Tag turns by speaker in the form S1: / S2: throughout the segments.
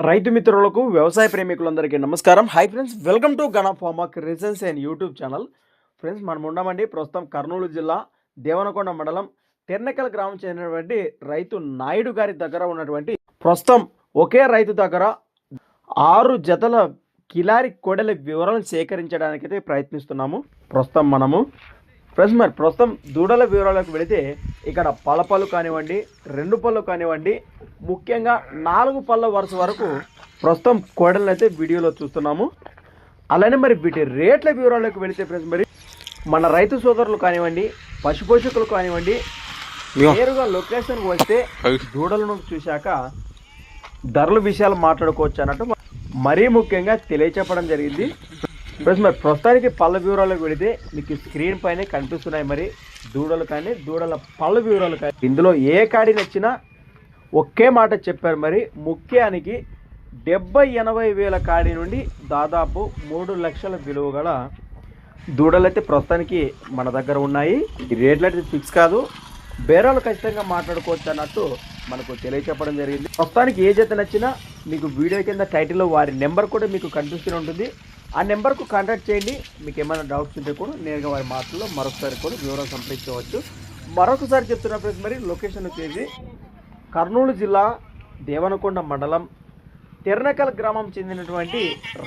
S1: రైతు మిత్రులకు వ్యవసాయ ప్రేమికులందరికీ నమస్కారం. హై ఫ్రెండ్స్ వెల్కమ్ టు గణ ఫార్మక్ అండ్ యూట్యూబ్ ఛానల్ ఫ్రెండ్స్ మనం ఉన్నామండి ప్రస్తుతం కర్నూలు జిల్లా దేవనకొండ మండలం టెర్నకల్ గ్రామం చెందినటువంటి రైతు నాయుడు గారి దగ్గర ఉన్నటువంటి ప్రస్తుతం ఒకే రైతు దగ్గర ఆరు జతల కిలారి కొడల వివరాలను సేకరించడానికైతే ప్రయత్నిస్తున్నాము. ప్రస్తుతం మనము ఫ్రెండ్స్ మరి ప్రస్తుతం దూడల వివరాలకు వెళితే ఇక్కడ పల పళ్ళు కానివ్వండి రెండు పళ్ళు కానివ్వండి ముఖ్యంగా నాలుగు పళ్ళ వరుస వరకు ప్రస్తుతం కోడలను అయితే వీడియోలో చూస్తున్నాము. అలానే మరి వీటి రేట్ల వివరాలకు వెళితే ఫ్రెండ్స్ మరి మన రైతు సోదరులు కానివ్వండి పశుపోషకులు కానివ్వండి నేరుగా లొకేషన్కి వస్తే దూడలను చూశాక ధరల విషయాలు మాట్లాడుకోవచ్చు అన్నట్టు మరీ ముఖ్యంగా తెలియచెప్పడం జరిగింది. ఫ్రెండ్స్ మరి ప్రస్తుతానికి పళ్ళ వివరాలకు వెళితే మీకు స్క్రీన్ పైన కనిపిస్తున్నాయి. మరి దూడలు కానీ దూడల పళ్ళ వివరాలు కానీ. ఇందులో ఏ కాడి నచ్చినా ఒకే మాట చెప్పారు. మరి ముఖ్యానికి డెబ్బై ఎనభై వేల కాడి నుండి దాదాపు మూడు లక్షల విలువ గల దూడలు అయితే ప్రస్తుతానికి మన దగ్గర ఉన్నాయి. రేట్లు అయితే ఫిక్స్ కాదు. బేరాలు ఖచ్చితంగా మాట్లాడుకోవచ్చు అన్నట్టు మనకు తెలియచెప్పడం జరిగింది. ప్రస్తుతానికి ఏ జత నచ్చినా మీకు వీడియో కింద టైటిల్లో వారి నెంబర్ కూడా మీకు కనిపిస్తూనే ఉంటుంది. ఆ నెంబర్కు కాంటాక్ట్ చేయండి. మీకు ఏమైనా డౌట్స్ ఉంటే కూడా నేరుగా వారి మాటల్లో మరొకసారి కూడా వివరాలు సంప్రదించవచ్చు. మరొకసారి చెప్తున్న ఫ్రెండ్స్ మరి లొకేషన్ వచ్చేసి కర్నూలు జిల్లా దేవనకొండ మండలం. తెర్నకల్ గ్రామం చెందినటువంటి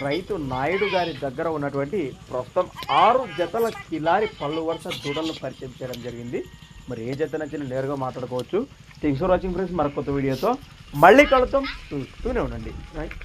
S1: రైతు నాయుడు గారి దగ్గర ఉన్నటువంటి ప్రస్తుతం ఆరు జతల కిలారి పళ్ళు వరుస దూడలను పరిచయం చేయడం జరిగింది. మరి ఏ జత నచ్చిన నేరుగా మాట్లాడుకోవచ్చు. థింగ్స్ ఫర్ వాచింగ్ ఫ్రెండ్స్ మరొక కొత్త వీడియోతో మళ్ళీ కలుద్దాం. చూస్తూనే ఉండండి. రైట్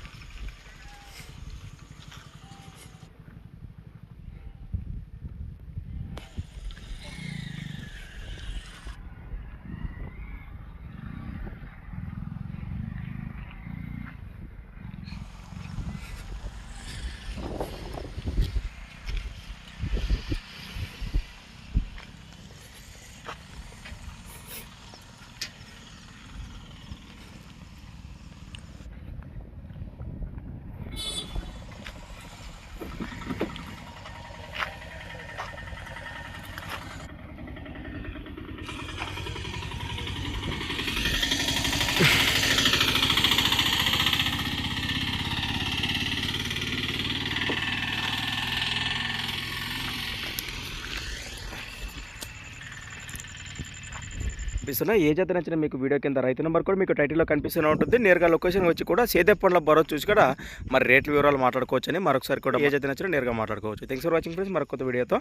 S1: కనిపిస్తున్నాయి ఏ జాతి నచ్చిన మీకు వీడియో కింద రైతు నెంబర్ కూడా మీకు టైటిల్లో కనిపిస్తూనే ఉంటుంది. నేరుగా లొకేషన్ వచ్చి కూడా సేదే పండ్ల బరో చూసి కూడా మరి రేట్ల వివరాలు మాట్లాడుకోవచ్చు అని మరొకసారి కూడా ఏ జాతి నచ్చిన నేరుగా మాట్లాడుకోవచ్చు. థ్యాంక్స్ ఫర్ వాచింగ్ ఫ్రెండ్స్ మరొక వీడియోతో